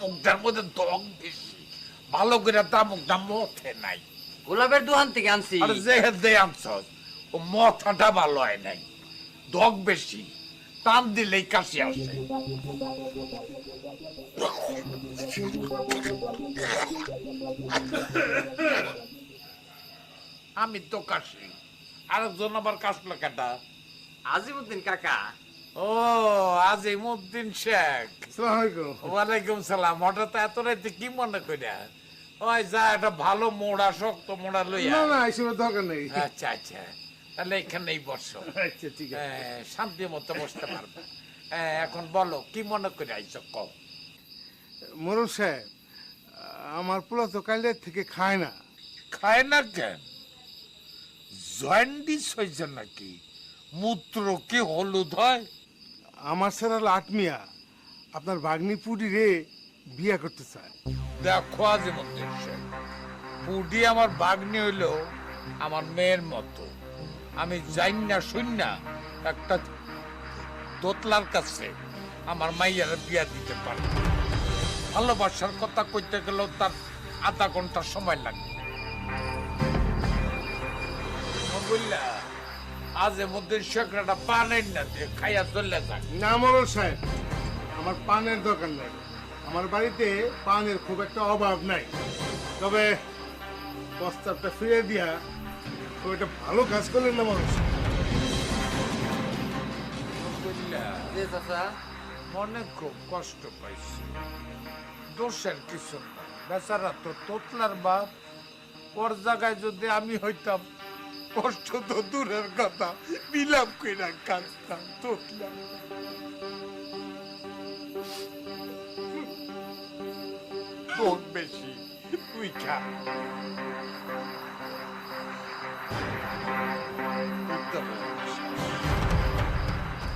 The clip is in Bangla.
তামুকটার মধ্যে দগ বেশি। ভালো করে তামুকটা মথে নাই। গোলাপের দোকান থেকে আনছি। আর যে দে আনছস ও মথাটা ভালো হয় নাই। দগ বেশি টান দিলেই কাশি আসে। আমি তো কাশি। আরেকজন আবার কাশলো কেটা আজিমুদ্দিন কাকা। ও আজিমুদ্দিন শেখ। ওয়ালাইকুম সালাম। হঠাৎ এত রাতে কি মনে করিয়া ওই যা একটা ভালো মোড়া শক্ত মোড়া লইয়া। না না এসবের দরকার নেই। আচ্ছা আচ্ছা। তাহলে এখানেই বসো। আচ্ছা ঠিক আছে। হ্যাঁ, শান্তি মতো বসতে পারবে। হ্যাঁ, এখন বলো কি মনে করে আইছো কও? মোরল সাহেব আমার পোলা তো কালের থেকে খায় না। খায় না কেন? জয়েন্ডিস হয়েছে নাকি? মূত্র কি হলুদ হয়? আমার স্যার হলো আটমিয়া আপনার বাগনি পুডি রে বিয়া করতে চায়। দেখো শেখ পুডি আমার বাগনি হইল আমার মেয়ের মতো। আমি যাই না শুন না একটা দোতলার কাছে আমার মাইয়ার বিয়া দিতে পারে ভালোবাসার কথা কইতে গেলেও তার আধা ঘণ্টা সময় লাগবে। বুঝলা আজের মধ্যে শেখরাটা পানের না দিয়ে খাইয়া চলে যাক না মোরল সাহেব আমার পানের দরকার নাই। আমার বাড়িতে পানের খুব একটা অভাব নাই। তবে প্রস্তাবটা ফিরে দিয়া খুব একটা ভালো কাজ করলেন না মোরল সাহেব। মনে খুব কষ্ট পাইছি। দোষের কিছু না বেচারা তো তোতলার বাপ। ওর জায়গায় যদি আমি হইতাম কষ্ট তো দূরের কথা বিলাপ কইরা কাঁদতাম তোতলাম তোর বেশি তুই খা